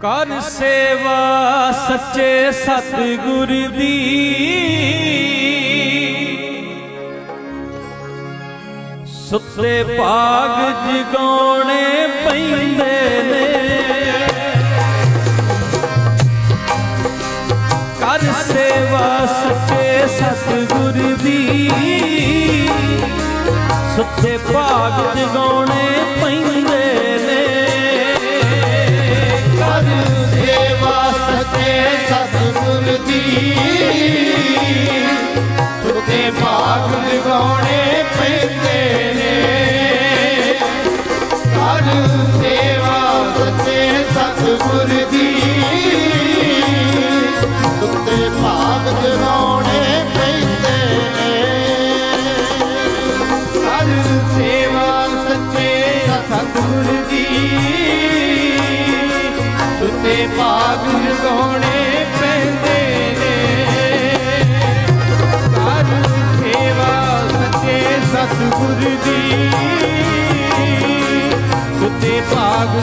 ਕਰ ਸੇਵਾ ਸੱਚੇ ਸਤਿਗੁਰ ਦੀ। ਸੁੱਤੇ ਭਾਗ ਜਗਾਉਣੇ ਪੈਂਦੇ ਨੇ। ਕਰ ਸੇਵਾ ਸੱਚੇ ਸਤਿਗੁਰ ਦੀ। ਸੁੱਤੇ ਭਾਗ ਜਗਾਉਣੇ ਪੈਂਦੇ ਸੱਚੇ ਸਤਿਗੁਰ ਦੀ। ਸੁੱਤੇ ਭਾਗ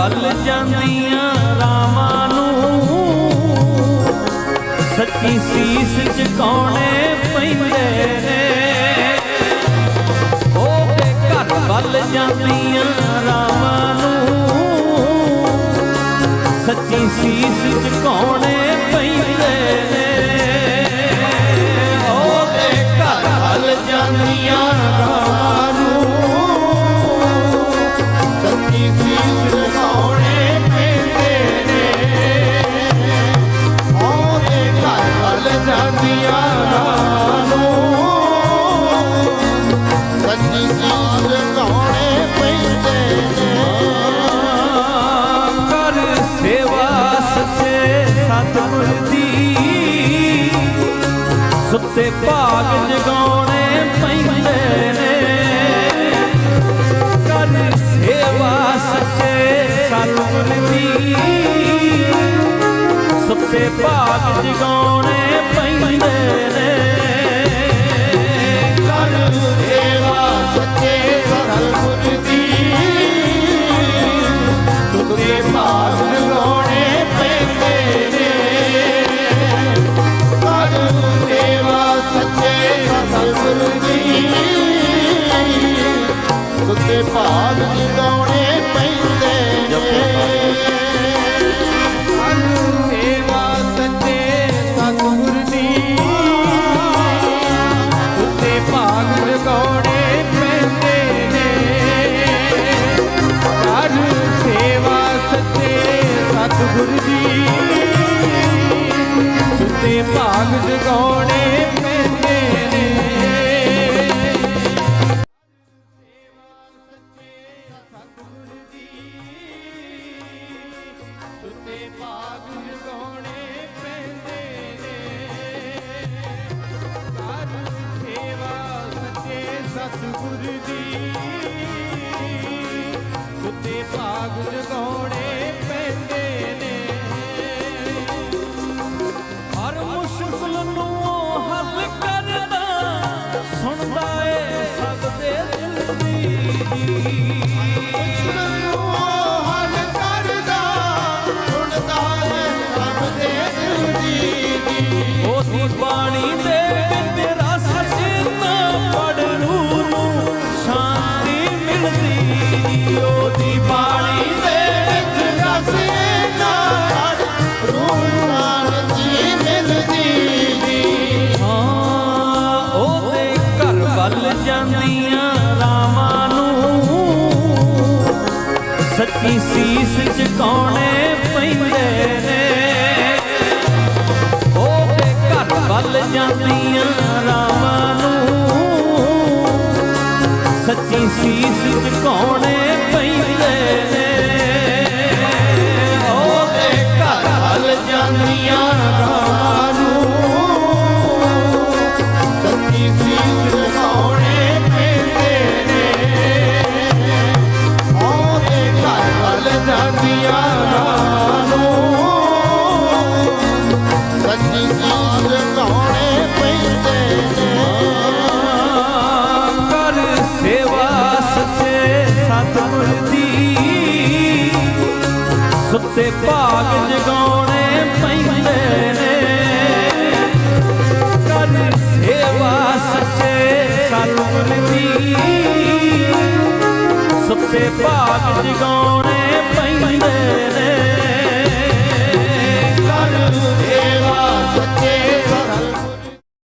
ਵੱਲ ਜਾਂਦੀਆਂ ਰਾਵਾਂ ਨੂੰ। ਸੱਚੀ ਸੀਸ ਕੌਣੇ ਪੈਂਦੇ ਨੇ। ਉਹ ਤੇ ਘਰ ਵੱਲ ਜਾਂਦੀਆਂ ਤੇ ਭਾਗ ਜਗਾਉਣੇ ਪੈਂਦੇ ਨੇ। ਕਰ ਸੇਵਾ, ਸੱਚੇ ਸਤਿਗੁਰ ਦੀ ਸੱਚੇ ਭਾਗ ਜਗਾਉਣੇ ਪੈਂਦੇ ਨੇ। ਸਤਿਗੁਰ ਦੀ। ਸੁੱਤੇ ਭਾਗ ਜਗਾਉਣੇ ਪੈਂਦੇ ਨੇ। ਹਰ ਮੁਸ਼ਕਲ ਨੂੰ ਹੱਲ ਕਰਦਾ ਸੁਣਦਾ ਏ ਸਭ ਦੇ ਦਿਲ ਦੀ। ਜਾਂਦੀਆਂ ਰਾਵਾਂ ਨੂੰ। ਸੱਚੀ ਸੀਸ ਝਕਾਉਣੇ ਪੈਂਦੇ ਨੇ। ਉਹਦੇ ਘਰ ਸੱਚੀ ਸੀਸ ਝਕਾਉਣੇ ਤੇ ਭਾਗ ਜਗਾਉਣੇ ਪੈਂਦੇ ਨੇ। ਕਰ ਸੇਵਾ ਸੱਚੇ ਸਤਿਗੁਰ ਦੀ ਸੱਚੇ ਭਾਗ ਜਗਾਉਣੇ